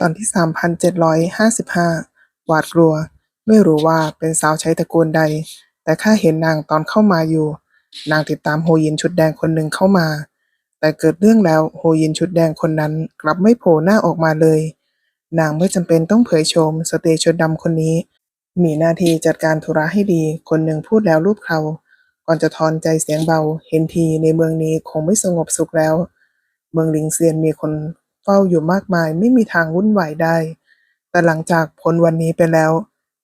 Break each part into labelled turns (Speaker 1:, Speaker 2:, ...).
Speaker 1: ตอนที่ 3,755 หวาดกลัว ไม่รู้ว่าเป็นสาวใช้ตระกูลใด แต่ข้าเห็นนางตอนเข้ามาอยู่ นางติดตามโฮยินชุดแดงคนหนึ่งเข้ามา แต่เกิดเรื่องแล้วโฮยินชุดแดงคนนั้นกลับไม่โผล่หน้าออกมาเลย นางไม่จำเป็นต้องเผยโฉมสเตย์ชุดดำคนนี้ มีหน้าที่จัดการธุระให้ดี คนหนึ่งพูดแล้วรูปเขาก่อนจะถอนใจเสียงเบา เห็นทีในเมืองนี้คงไม่สงบสุขแล้ว เมืองลิงเซียนมีคน ฝ้าอยู่มากมายไม่มีทางวุ่นวายได้ แต่หลังจากพ้นวันนี้ไปแล้ว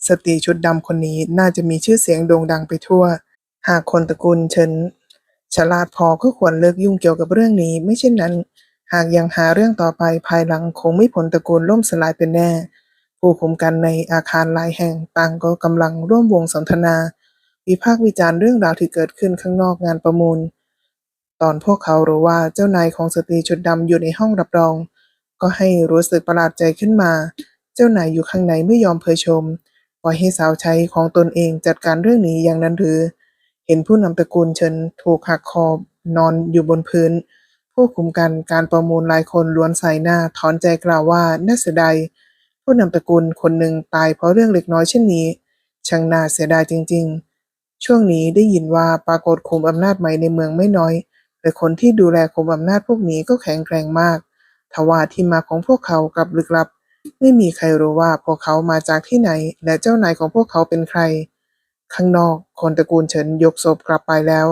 Speaker 1: สตรีชุดดำคนนี้น่าจะมีชื่อเสียงโด่งดังไปทั่ว หากคนตระกูลเฉินฉลาดพอก็ควรเลิกยุ่งเกี่ยวกับเรื่องนี้ ไม่เช่นนั้น หากยังหาเรื่องต่อไปภายหลังคงไม่ผลตระกูลล่มสลายเป็นแน่ ผู้คุมกันในอาคารหลายแห่งต่างก็กำลังร่วมวงสนทนา วิพากษ์วิจารณ์เรื่องราวที่เกิดขึ้นข้างนอกงานประมูล ตอนพวกเขารู้ว่าเจ้านายของสตรีชุดดำอยู่ในห้องรับรอง ก็ให้รู้สึกประหลาดใจขึ้นมา เจ้านายอยู่ข้างในไม่ยอมเผยชม ปล่อยให้สาวใช้ของตนเองจัดการเรื่องนี้อย่างนั้นหรือ เห็นผู้นำตระกูลเฉินถูกหักคอนอนอยู่บนพื้น ผู้คุมกันการประมูลหลายคนล้วนใส่หน้าถอนใจกล่าวว่าน่าเสียดายผู้นำตระกูลคนหนึ่งตายเพราะเรื่องเล็กน้อยเช่นนี้ช่างน่าเสียดายจริง ๆ ช่วงนี้ได้ยินว่าปรากฏคุมอำนาจใหม่ในเมืองไม่น้อยแต่คนที่ดูแลคุมอำนาจพวกนี้ก็แข็งแกร่งมาก ทว่าที่มาของพวกเขากลับลึกลับ ไม่มีใครรู้ว่าพวกเขามาจากที่ไหน และเจ้านายของพวกเขาเป็นใคร ข้างนอกคนตระกูลเฉินยกศพกลับไปแล้ว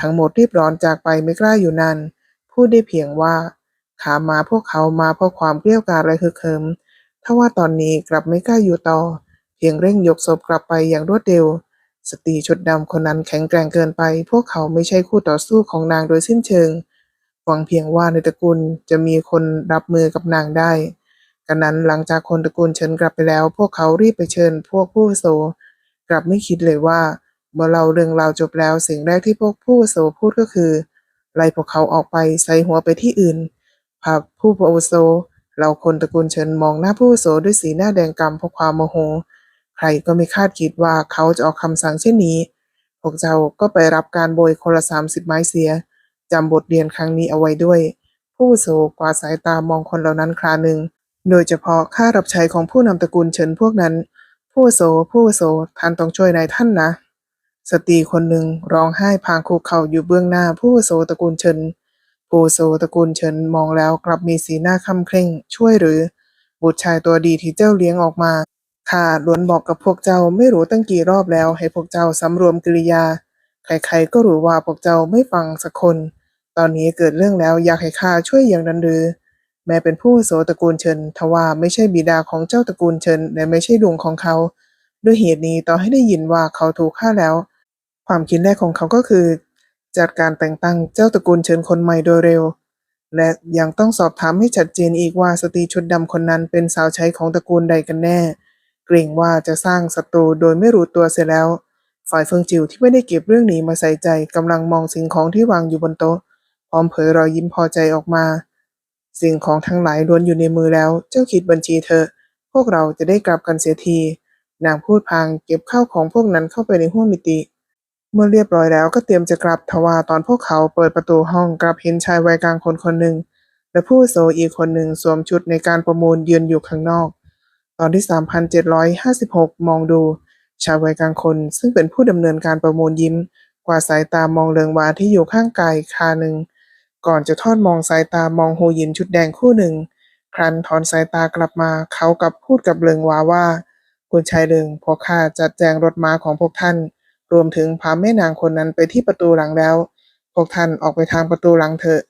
Speaker 1: ทั้งหมดรีบร้อนจากไปไม่กล้าอยู่นานพูดได้เพียงว่า ขามาพวกเขามาเพราะความเกลี้ยวกล่อมและฮึกเหิมทว่าตอนนี้กลับไม่กล้าอยู่ต่อ เพียงเร่งยกศพกลับไปอย่างรวดเร็วสตรีชุดดำคนนั้นแข็งแกร่งเกินไป พวกเขาไม่ใช่คู่ต่อสู้ของนางโดยสิ้นเชิง หวังเพียงว่าในตระกูลจะมีคนรับมือกับนางได้กันนั้นหลังจากคนตระกูลเฉินกลับไปแล้ว พวกเขารีบไปเชิญพวกผู้โสกลับไม่คิดเลยว่าเมื่อเราเรื่องราวจบแล้วสิ่งแรกที่พวกผู้โสพูดก็คือไล่พวกเขาออกไปใส่หัวไปที่อื่นพาผู้อโสเราคนตระกูลเฉินมองหน้าผู้โสด้วยสีหน้าแดงกำเพราะความโมโห ใครก็ไม่คาดคิดว่าเขาจะออกคำสั่งเช่นนี้ พวกเจ้าก็ไปรับการโบยคนละสามสิบไม้เสีย จำบทเรียนครั้งนี้เอาไว้ด้วย ผู้โสกวาดสายตามองคนเหล่านั้นคราหนึ่ง โดยเฉพาะข้ารับใช้ของผู้นำตระกูลเฉินพวกนั้น ผู้โสผู้โสท่านต้องช่วยนายท่านนะ สตรีคนหนึ่งร้องไห้พางคุกเข่าอยู่เบื้องหน้าผู้โสตระกูลเฉินผู้โสตระกูลเฉินมองแล้วกลับมีสีหน้าคำเคร่ง ช่วยหรือ บุตรชายตัวดีที่เจ้าเลี้ยงออกมาข้าล้วนบอกกับพวกเจ้าไม่รู้ตั้งกี่รอบแล้วให้พวกเจ้าสำรวมกิริยา ใครๆก็รู้ว่าพวกเจ้าไม่ฟังสักคน ตอนนี้เกิดเรื่องแล้วอยากให้ข้าช่วยอย่างนั้นหรือ แม้เป็นผู้โสตระกูลเฉินทว่าไม่ใช่บิดาของเจ้าตระกูลเฉินและไม่ใช่ลุงของเขา ด้วยเหตุนี้ต่อให้ได้ยินว่าเขาถูกฆ่าแล้ว ความคิดแรกของเขาก็คือ จัดการแต่งตั้งเจ้าตระกูลเฉินคนใหม่โดยเร็ว และยังต้องสอบถามให้ชัดเจนอีกว่าสตรีชุดดำคนนั้นเป็นสาวใช้ของตระกูลใดกันแน่ เกรงว่าจะสร้างศัตรูโดยไม่รู้ตัวเสียแล้ว ฝ่ายเฟิงจิวที่ไม่ได้เก็บเรื่องนี้มาใส่ใจกำลังมองสิ่งของที่วางอยู่บนโต๊ะ พร้อมเผยรอยยิ้มพอใจออกมา สิ่งของทั้งหลายล้วนอยู่ในมือแล้ว เจ้าคิดบัญชีเถอพวกเราจะได้กลับกันเสียที นางพูดพางเก็บข้าวของพวกนั้นเข้าไปในห้วงมิติ เมื่อเรียบร้อยแล้วก็เตรียมจะกลับทว่าตอนพวกเขาเปิดประตูห้องกลับเห็นชายวัยกลางคนคนหนึ่งและผู้โสอีกคนหนึ่งสวมชุดในการประมูลยืนอยู่ข้างนอก ตอนที่ 3,756 มองดู ชายวัยกลางคนซึ่งเป็นผู้ดำเนินการประมูลยิ้ม กว่าสายตามองเลิงวาที่อยู่ข้างกายคาหนึ่ง ก่อนจะทอดมองสายตามองโฮยินชุดแดงคู่หนึ่ง ครั้นถอนสายตากลับมาเขากับพูดกับเลิงวาว่า คุณชายเลิงพอข้าจัดแจงรถม้าของพวกท่าน รวมถึงพาแม่นางคนนั้นไปที่ประตูหลังแล้ว พวกท่านออกไปทางประตูหลังเถอะ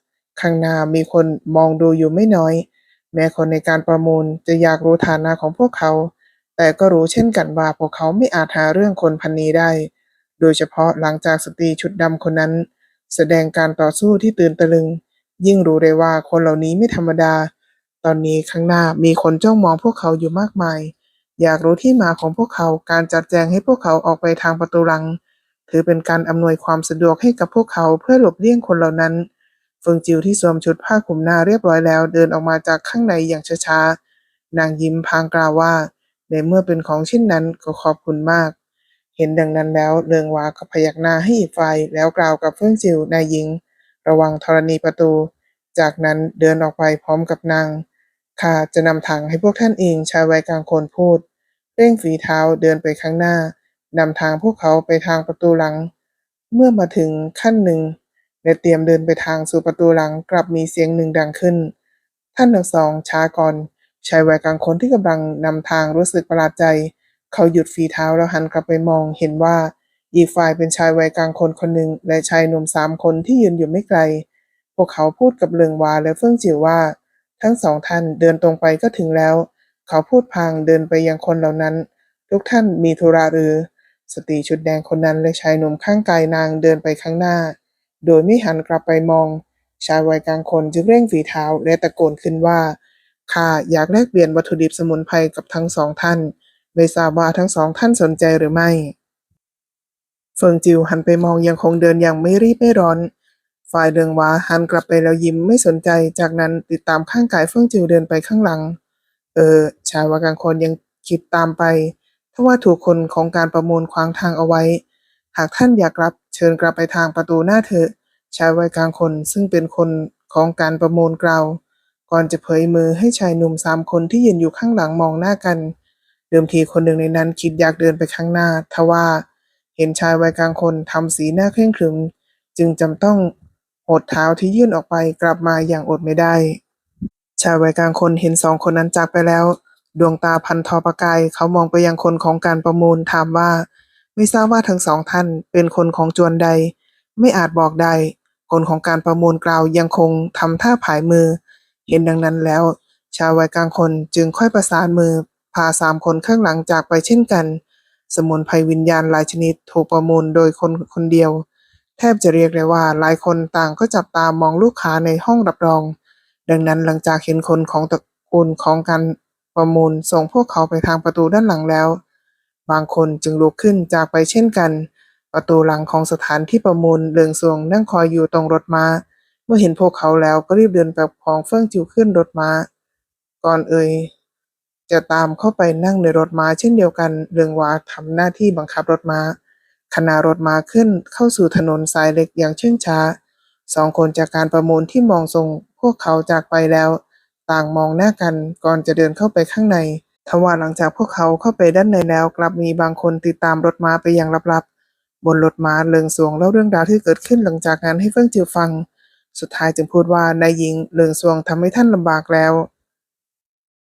Speaker 1: ข้างหน้ามีคนมองดูอยู่ไม่น้อย แม้คนในการประมูลจะอยากรู้ฐานะของพวกเขา แต่ก็รู้เช่นกันว่าพวกเขาไม่อาจหาเรื่องคนพันนี้ได้ โดยเฉพาะหลังจากสตรีชุดดำคนนั้น แสดงการต่อสู้ที่ตื่นตะลึง ยิ่งรู้เลยว่าคนเหล่านี้ไม่ธรรมดา ตอนนี้ข้างหน้ามีคนจ้องมองพวกเขาอยู่มากมาย อยากรู้ที่มาของพวกเขาการจัดแจงให้พวกเขาออกไปทางประตูหลัง ถือเป็นการอำนวยความสะดวกให้กับพวกเขาเพื่อหลบเลี่ยงคนเหล่านั้นเฟิงจิวที่สวมชุดผ้าคลุมหน้าเรียบร้อยแล้ว เดินออกมาจากข้างในอย่างช้าๆนางยิ้มพางกล่าวว่า ในเมื่อเป็นของเช่นนั้นก็ขอบคุณมาก เห็นดังนั้นแล้วเรืองวาก็พยักหน้าให้อีกฝ่ายแล้วกล่าวกับเฟิงจิว นายหญิง ระวังธรณีประตู จากนั้นเดินออกไปพร้อมกับนางข้าจะนำทางให้พวกท่านเองชายวัยกลางคนพูด เร่งฝีเท้าเดินไปข้างหน้านำทางพวกเขาไปทางประตูหลัง เมื่อมาถึงขั้นหนึ่งและเตรียมเดินไปทางสู่ประตูหลังกลับมีเสียงหนึ่งดังขึ้น ท่านทั้งสองช้าก่อน ชายวัยกลางคนที่กำลังนำทางรู้สึกประหลาดใจ เขาหยุดฝีเท้าแล้วหันกลับไปมองเห็นว่าอีกฝ่ายเป็นชายวัยกลางคนคนหนึ่งและชายหนุ่มสามคนที่ยืนอยู่ไม่ไกล พวกเขาพูดกับเลิงวาและเฟิ่งจิ๋วว่า ทั้งสองท่านเดินตรงไปก็ถึงแล้ว เขาพูดพางเดินไปยังคนเหล่านั้น ทุกท่านมีธุระหรือ สตรีชุดแดงคนนั้นและชายหนุ่มข้างกายนางเดินไปข้างหน้า โดยไม่หันกลับไปมอง ชายวัยกลางคนจึงเร่งฝีเท้าและตะโกนขึ้นว่า ข้าอยากแลกเปลี่ยนวัตถุดิบสมุนไพรกับทั้งสองท่าน ไม่ทราบว่าทั้งสองท่านสนใจหรือไม่ เฟิงจิวหันไปมองยังคงเดินอย่างไม่รีบไม่ร้อน ฝ่ายเรืองวาหันกลับไปแล้วยิ้มไม่สนใจ จากนั้นติดตามข้างกายเฟิงจิวเดินไปข้างหลัง เออ ชายวัยกลางคนยังคิดตามไปทว่าถูกคนของการประมูลขวางทางเอาไว้ หากท่านอยากกลับเชิญกลับไปทางประตูหน้าเถอะชายวัยกลางคนซึ่งเป็นคนของการประมูลกล่าว ก่อนจะเผยมือให้ชายหนุ่มสามคนที่ยืนอยู่ข้างหลังมองหน้ากัน เดิมทีคนหนึ่งในนั้นคิดอยากเดินไปข้างหน้า ทว่าเห็นชายวัยกลางคนทำสีหน้าเคร่งขรึม จึงจำต้องหดเท้าที่ยื่นออกไปกลับมาอย่างอดไม่ได้ ชายวัยกลางคนเห็นสองคนนั้นจากไปแล้ว ดวงตาพันทอประกายเขามองไปยังคนของการประมูลถามว่า ไม่ทราบว่าทั้งสองท่านเป็นคนของจวนใด ไม่อาจบอกได้คนของการประมูลกล่าวยังคงทำท่าผายมือ เห็นดังนั้นแล้ว ชายวัยกลางคนจึงค่อยประสานมือพาสามคนข้างหลังจากไปเช่นกัน สมุนไพรวิญญาณหลายชนิดถูกประมูลโดยคนคนเดียว แทบจะเรียกได้ว่าหลายคนต่างก็จับตามองลูกค้าในห้องรับรอง ดังนั้นหลังจากเห็นคนของตระกูลของการประมูลส่งพวกเขาไปทางประตูด้านหลังแล้ว บางคนจึงลุกขึ้นจากไปเช่นกัน ประตูหลังของสถานที่ประมูลเลืองซวงนั่งคอยอยู่ตรงรถม้า เมื่อเห็นพวกเขาแล้วก็รีบเดินไปของเฟิ่องจิวขึ้นรถม้า ก่อนเอ่ยจะตามเข้าไปนั่งในรถม้าเช่นเดียวกัน เรืองวาทำหน้าที่บังคับรถม้าขณะรถม้าขึ้นเข้าสู่ถนนสายเล็กอย่างเชื่องช้าสองคนจากการประมูลที่มองทรงพวกเขาจากไปแล้ว ต่างมองหน้ากันก่อนจะเดินเข้าไปข้างในทว่าหลังจากพวกเขาเข้าไปด้านในแล้ว กลับมีบางคนติดตามรถม้าไปอย่างลับๆ บนรถม้าเลิงสวงเล่าเรื่องราวที่เกิดขึ้นหลังจากนั้นให้เฟิ่องจิวฟัง สุดท้ายจึงพูดว่านายหญิงเลิงสวงทำให้ท่านลำบากแล้ว